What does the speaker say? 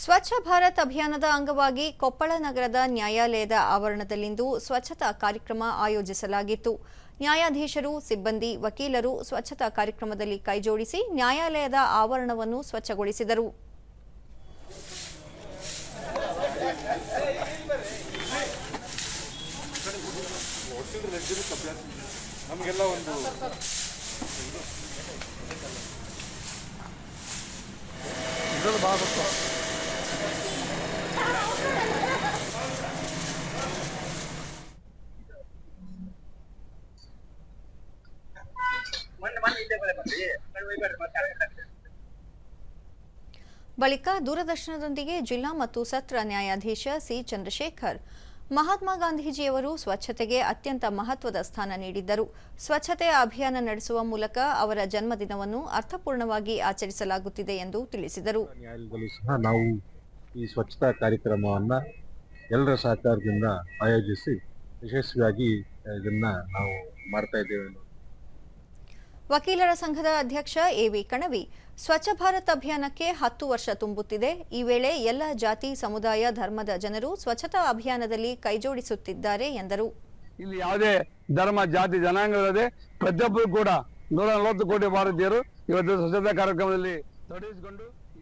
ಸ್ವಚ್ಛ ಭಾರತ್ ಅಭಿಯಾನದ ಅಂಗವಾಗಿ ಕೊಪ್ಪಳ ನಗರದ ನ್ಯಾಯಾಲಯದ ಆವರಣದಲ್ಲಿಂದು ಸ್ವಚ್ಛತಾ ಕಾರ್ಯಕ್ರಮ ಆಯೋಜಿಸಲಾಗಿತ್ತು. ನ್ಯಾಯಾಧೀಶರು, ಸಿಬ್ಬಂದಿ, ವಕೀಲರು ಸ್ವಚ್ಛತಾ ಕಾರ್ಯಕ್ರಮದಲ್ಲಿ ಕೈಜೋಡಿಸಿ ನ್ಯಾಯಾಲಯದ ಆವರಣವನ್ನು ಸ್ವಚ್ಛಗೊಳಿಸಿದರು. ಬಳಿಕ ದೂರದರ್ಶನದೊಂದಿಗೆ ಜಿಲ್ಲಾ ಮತ್ತು ಸತ್ರ ನ್ಯಾಯಾಧೀಶ ಸಿ ಚಂದ್ರಶೇಖರ್, ಮಹಾತ್ಮ ಗಾಂಧೀಜಿಯವರು ಸ್ವಚ್ಛತೆಗೆ ಅತ್ಯಂತ ಮಹತ್ವದ ಸ್ಥಾನ ನೀಡಿದ್ದರು. ಸ್ವಚ್ಛತೆ ಅಭಿಯಾನ ನಡೆಸುವ ಮೂಲಕ ಅವರ ಜನ್ಮದಿನವನ್ನು ಅರ್ಥಪೂರ್ಣವಾಗಿ ಆಚರಿಸಲಾಗುತ್ತಿದೆ ಎಂದು ತಿಳಿಸಿದರು. ನಾವು ಈ ಸ್ವಚ್ಛತಾ ಕಾರ್ಯಕ್ರಮವನ್ನ ಎಲ್ಲರ ಸಹಕಾರದಿಂದ ಆಯೋಜಿಸಿ, ಯಶಸ್ವಿಯಾಗಿ ಇದನ್ನ ನಾವು ಮಾಡ್ತಾ ಇದ್ದೇವೆ. ವಕೀಲರ ಸಂಘದ ಅಧ್ಯಕ್ಷ ಎವಿ ಕಣವಿ, ಸ್ವಚ್ಛ ಭಾರತ್ ಅಭಿಯಾನಕ್ಕೆ ಹತ್ತು ವರ್ಷ ತುಂಬುತ್ತಿದೆ. ಈ ವೇಳೆ ಎಲ್ಲ ಜಾತಿ, ಸಮುದಾಯ, ಧರ್ಮದ ಜನರು ಸ್ವಚ್ಛತಾ ಅಭಿಯಾನದಲ್ಲಿ ಕೈಜೋಡಿಸುತ್ತಿದ್ದಾರೆ ಎಂದರು. ಇಲ್ಲಿ ಯಾವುದೇ ಧರ್ಮ, ಜಾತಿ, ಜನಾಂಗವಿಲ್ಲದೆ ಪ್ರತಿಯೊಬ್ಬರು ಕೂಡ ನೂರ ನಲವತ್ತು ಕೋಟಿ ಭಾರತೀಯರು ಇವತ್ತು ಸ್ವಚ್ಛತಾ ಕಾರ್ಯಕ್ರಮದಲ್ಲಿ ತೊಡಗಿಸಿಕೊಂಡು